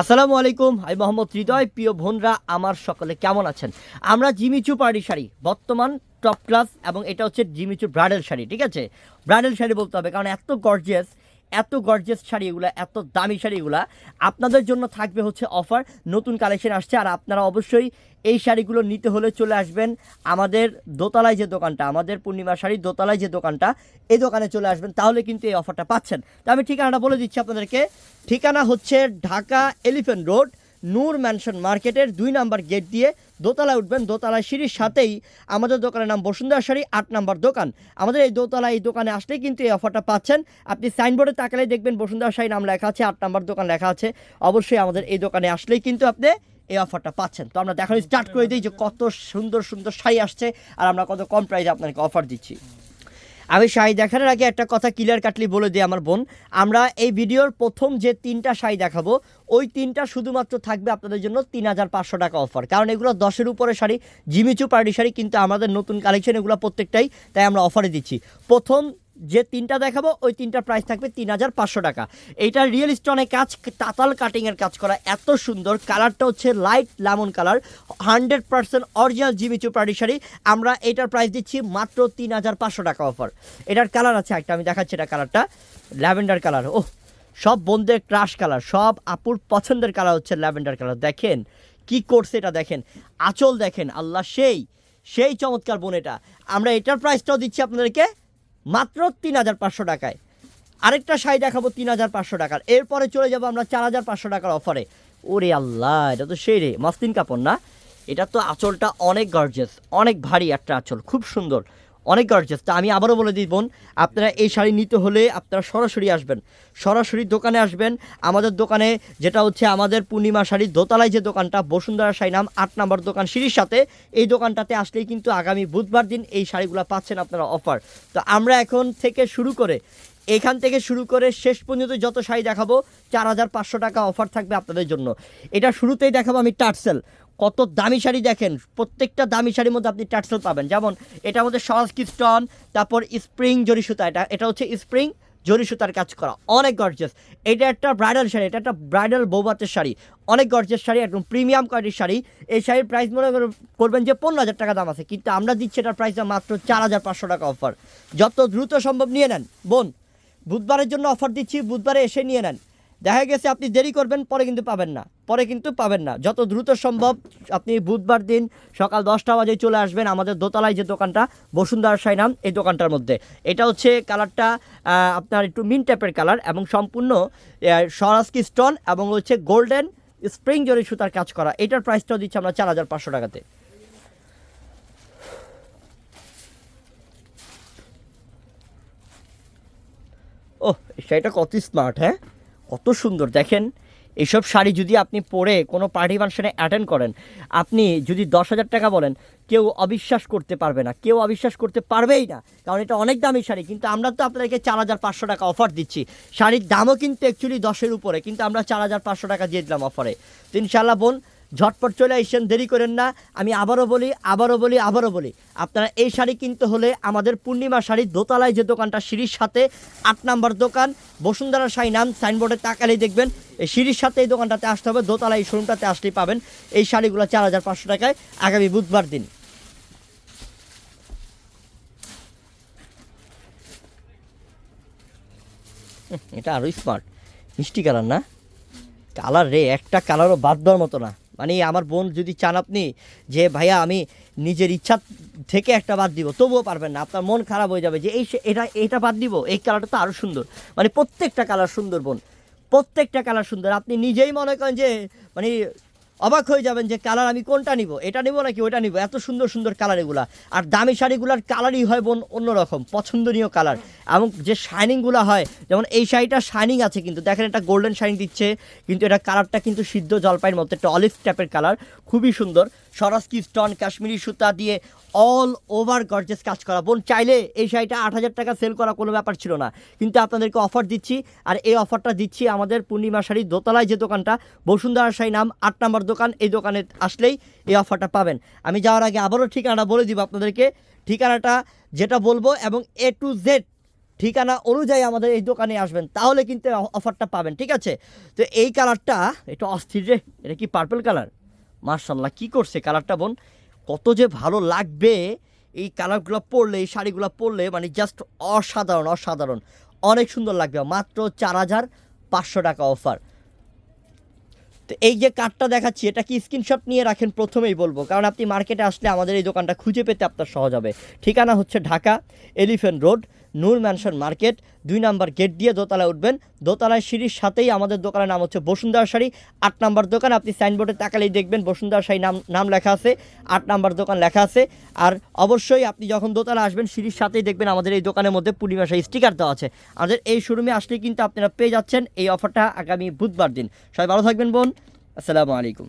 আসসালামু আলাইকুম, আমি মোহাম্মদ হৃদয়, প্রিয় বোনরা, আমার সকলে কেমন আছেন? আমরা জিমিচু পার্টি শাড়ি, বর্তমান টপ ক্লাস এবং এটা হচ্ছে জিমিচু ব্রাইডাল শাড়ি, ঠিক আছে? ব্রাইডাল শাড়ি বলতে হবে, কারণ এত গর্জিয়াস এত গর্জিয়াস শাড়ি এত দামি শাড়িগুলা আপনাদের জন্য থাকবে হচ্ছে অফার নতুন কালেকশন আসছে। আর আপনারা অবশ্যই এই শাড়িগুলো নিতে হলে চলে আসবেন আমাদের দোতলায় যে দোকানটা, আমাদের পূর্ণিমা শাড়ি দোতলায় যে দোকানটা, এই দোকানে চলে আসবেন, তাহলে কিন্তু এই অফারটা পাচ্ছেন। তো আমি ঠিকানাটা বলে দিচ্ছি আপনাদেরকে। ঠিকানা হচ্ছে Dhaka elephant road Noor mansion মার্কেটের দুই নাম্বার গেট দিয়ে দোতলায় উঠবেন। দোতলায় সিঁড়ির সাথেই আমাদের দোকানের নাম বসুন্ধরা শাড়ি আট নাম্বার দোকান। আমাদের এই দোতলা এই দোকানে আসলেই কিন্তু এই অফারটা পাচ্ছেন। আপনি সাইনবোর্ডে তাকালেই দেখবেন বসুন্ধরা শাড়ি নাম লেখা আছে, আট নাম্বার দোকান লেখা আছে। অবশ্যই আমাদের এই দোকানে আসলেই কিন্তু আপনি এই অফারটা পাচ্ছেন। তো আমরা দেখানো স্টার্ট করে দিই যে কত সুন্দর সুন্দর শাড়ি আসছে আর আমরা কত কম প্রাইসে আপনাকে অফার দিচ্ছি। আমি শাড়ি দেখানোর আগে একটা কথা ক্লিয়ার কাটলি বলে দিই আমার বোন। আমরা এই ভিডিওর প্রথম যে তিনটা শাড়ি দেখাবো, ওই তিনটা শুধুমাত্র থাকবে আপনাদের জন্য তিন হাজার পাঁচশো টাকা অফার কারণ এগুলো দশের উপরে শাড়ি, জিমিচু পার্টি শাড়ি, কিন্তু আমাদের নতুন কালেকশন এগুলো প্রত্যেকটাই, তাই আমরা অফারে দিচ্ছি। প্রথম যে তিনটা দেখাবো, ওই তিনটা প্রাইস থাকবে তিন হাজার পাঁচশো টাকা। এইটা রিয়েল স্টোনে কাজ, তাতাল কাটিংয়ের কাজ করা, এত সুন্দর। কালারটা হচ্ছে light lemon colour hundred percent original Jimmy Choo party sari আমরা এটার প্রাইস দিচ্ছি মাত্র তিন হাজার পাঁচশো টাকা অফার এটার কালার আছে একটা, আমি দেখাচ্ছি এটা কালারটা ল্যাভেন্ডার কালার ও সব বন্ধের ক্রাশ কালার সব আপুর পছন্দের কালার হচ্ছে ল্যাভেন্ডার কালার দেখেন, কি করছে এটা দেখেন, আঁচল দেখেন, আল্লাহ সেই সেই চমৎকার বোন এটা। আমরা এটার প্রাইসটাও দিচ্ছি আপনাদেরকে মাত্র তিন হাজার পাঁচশো টাকায়। আরেকটা শাড়ি দেখাবো তিন হাজার পাঁচশো টাকার। এরপরে চলে যাব আমরা চার হাজার পাঁচশো টাকার অফারে। ওরে আল্লাহ, এটা তো সেই রে, মাস্তিন কাপড় না? এটা তো আঁচলটা অনেক গর্জেস অনেক ভারী একটা আঁচল, খুব সুন্দর। অনেক গর্জেস তা আমি আবারও বলে দিই, বোন, আপনারা এই শাড়ি নিতে হলে আপনারা সরাসরি আসবেন। সরাসরি দোকানে আসবেন। আমাদের দোকানে যেটা হচ্ছে আমাদের পূর্ণিমা শাড়ি, দোতলায় যে দোকানটা, বসুন্ধরা শাড়ি নাম আট নম্বর দোকান সিঁড়ির সাথে, এই দোকানটাতে আসলেই কিন্তু আগামী বুধবার দিন এই শাড়িগুলো পাচ্ছেন আপনারা অফার তো আমরা এখন থেকে শুরু করে, এখান থেকে শুরু করে শেষ পর্যন্ত যত শাড়ি দেখাবো, চার হাজার পাঁচশো টাকা অফার থাকবে আপনাদের জন্য। এটা শুরুতেই দেখাবো আমি টার্সেল। কত দামি শাড়ি দেখেন, প্রত্যেকটা দামি শাড়ির মধ্যে আপনি টার্সেল পাবেন। যেমন এটার মধ্যে সহজ কিস্টন তারপর স্প্রিং জরি সুতা, এটা এটা হচ্ছে স্প্রিং জরি সুতার কাজ করা। অনেক গর্জেস এটা একটা ব্রাইডাল শাড়ি, এটা একটা ব্রাইডাল বৌবাতের শাড়ি। অনেক গর্জেস শাড়ি, একদম প্রিমিয়াম কোয়ালিটির শাড়ি। এই শাড়ির প্রাইস মনে করবেন যে পনেরো হাজার টাকা দাম আছে, কিন্তু আমরা দিচ্ছি এটার প্রাইস মাত্র চার হাজার পাঁচশো টাকা অফার যত দ্রুত সম্ভব নিয়ে নেন। বোন, বুধবারের জন্য অফার দিচ্ছি, বুধবারে এসে নিয়ে নেন। দেখা গেছে আপনি দেরি করবেন, পরে কিন্তু পাবেন না। পরে কিন্তু পাবেন না। যত দ্রুত সম্ভব আপনি বুধবার দিন সকাল দশটা বাজে চলে আসবেন আমাদের দোতলায় যে দোকানটা, বসুন্ধরা সাই নাম এই দোকানটার মধ্যে। এটা হচ্ছে কালারটা আপনার একটু মিন টাইপের কালার এবং সম্পূর্ণ সরাসকি স্টোন এবং হচ্ছে গোল্ডেন স্প্রিং জরি সুতার কাজ করা। এটার প্রাইসটাও দিচ্ছি আমরা চার হাজার পাঁচশো টাকাতে। ওহ সেটা কত স্মার্ট হ্যাঁ? কত সুন্দর। দেখেন এইসব শাড়ি যদি আপনি পরে কোনো পার্টি ফাংশনে অ্যাটেন্ড করেন, আপনি যদি দশ হাজার টাকা বলেন, কেউ অবিশ্বাস করতে পারবে না। কেউ অবিশ্বাস করতে পারবেই না, কারণ এটা অনেক দামি শাড়ি। কিন্তু আমরা তো আপনাদেরকে চার হাজার পাঁচশো টাকা অফার দিচ্ছি। শাড়ির দামও কিন্তু অ্যাকচুয়ালি দশের উপরে, কিন্তু আমরা চার হাজার পাঁচশো টাকা দিয়ে দিলাম অফারে তো ইনশাল্লাহ বোন ঝটপট চলে আসছেন দেরি করেন না। আমি আবারও বলি আবারও বলি আবারও বলি। আপনারা এই শাড়ি কিনতে হলে আমাদের পূর্ণিমা শাড়ি দোতলায় যে দোকানটা, সিঁড়ির সাথে আট নাম্বার দোকান, বসুন্ধরা শাড়ি নাম সাইনবোর্ডে তাকালেই দেখবেন, এই সিঁড়ির সাথে এই দোকানটাতে আসতে হবে, দোতলায় এই শোরুমটাতে আসলেই পাবেন। এই শাড়িগুলো চার হাজার পাঁচশো টাকায় আগামী বুধবার দিন। এটা আরও স্মার্ট মিষ্টি কালার না? কালার রে, একটা কালারও বাদ দেওয়ার মতো না। মানে আমার বোন যদি চান আপনি যে, ভাইয়া, আমি নিজের ইচ্ছা থেকে একটা বাদ দিব। তবুও পারবেন না। আপনার মন খারাপ হয়ে যাবে যে, এই এটা এটা বাদ দিব। এই কালারটা তো আরও সুন্দর। মানে প্রত্যেকটা কালার সুন্দর বোন। প্রত্যেকটা কালার সুন্দর। আপনি নিজেই মনে করেন যে মানে অবাক হয়ে যাবেন যে কালার আমি কোনটা নিব? এটা নিব নাকি ওটা নিব? এত সুন্দর সুন্দর কালার এগুলা। আর দামি শাড়িগুলার কালারই হয় বোন অন্যরকম, পছন্দনীয় কালার এবং যে শাইনিংগুলো হয়, যেমন এই শাড়িটা শাইনিং আছে কিন্তু, দেখেন এটা গোল্ডেন শাইনিং দিচ্ছে, কিন্তু এটা কালারটা কিন্তু সিদ্ধ জলপাইয়ের মতো একটা অলিভ টাইপের কালার খুবই সুন্দর। সরাসকি স্টোন কাশ্মীরি সুতা দিয়ে অল ওভার গর্জেস কাজ করা। বোন, চাইলে এই শাড়িটা আট হাজার টাকা সেল করা কোনো ব্যাপার ছিল না। কিন্তু আপনাদেরকে অফার দিচ্ছি, আর এই অফারটা দিচ্ছি আমাদের পূর্ণিমা শাড়ি দোতলায় যে দোকানটা, বসুন্ধরা শাড়ি নাম, আট নম্বর দোকান, এই দোকানে আসলেই এই অফারটা পাবেন। আমি যাওয়ার আগে আবারও ঠিকানাটা বলে দিব আপনাদেরকে। ঠিকানাটা যেটা বলব এবং এ টু জেড ঠিকানা অনুযায়ী আমাদের এই দোকানে আসবেন, তাহলে কিন্তু অফারটা পাবেন, ঠিক আছে? তো এই কালারটা এটা অস্থির রে, এটা কি পার্পল কালার মার্শাল্লাহ কি করছে কালারটা বোন? কত যে ভালো লাগবে এই কালারগুলো পরলে, এই শাড়িগুলো পরলে মানে জাস্ট অসাধারণ অসাধারণ। অনেক সুন্দর লাগবে, মাত্র চার হাজার পাঁচশো টাকা অফার তো এই যে কার্ডটা দেখাচ্ছি, এটা কি স্ক্রিনশট নিয়ে রাখেন? প্রথমেই বলব। কারণ আপনি মার্কেটে আসলে আমাদের এই দোকানটা খুঁজে পেতে আপনার সহজ হবে। ঠিকানা হচ্ছে Dhaka elephant road Noor mansion market, দুই নাম্বার গেট দিয়ে দোতলায় উঠবেন। দোতলায় সিঁড়ির সাথেই আমাদের দোকানের নাম হচ্ছে বসুন্ধরা শাড়ি। আট নাম্বার দোকান, আপনি সাইনবোর্ডে তাকালেই দেখবেন বসুন্ধরা শাড়ি নাম নাম লেখা আছে। আট নাম্বার দোকান লেখা আছে। আর অবশ্যই আপনি যখন দোতলা আসবেন, সিঁড়ির সাথেই দেখবেন আমাদের এই দোকানের মধ্যে পূর্ণিমা শাড়ি স্টিকার দেওয়া আছে। আমাদের এই শোরুমে আসলে কিন্তু আপনারা পেয়ে যাচ্ছেন এই অফারটা আগামী বুধবার দিন। সবাই ভালো থাকবেন, বোন। আসসালামু আলাইকুম।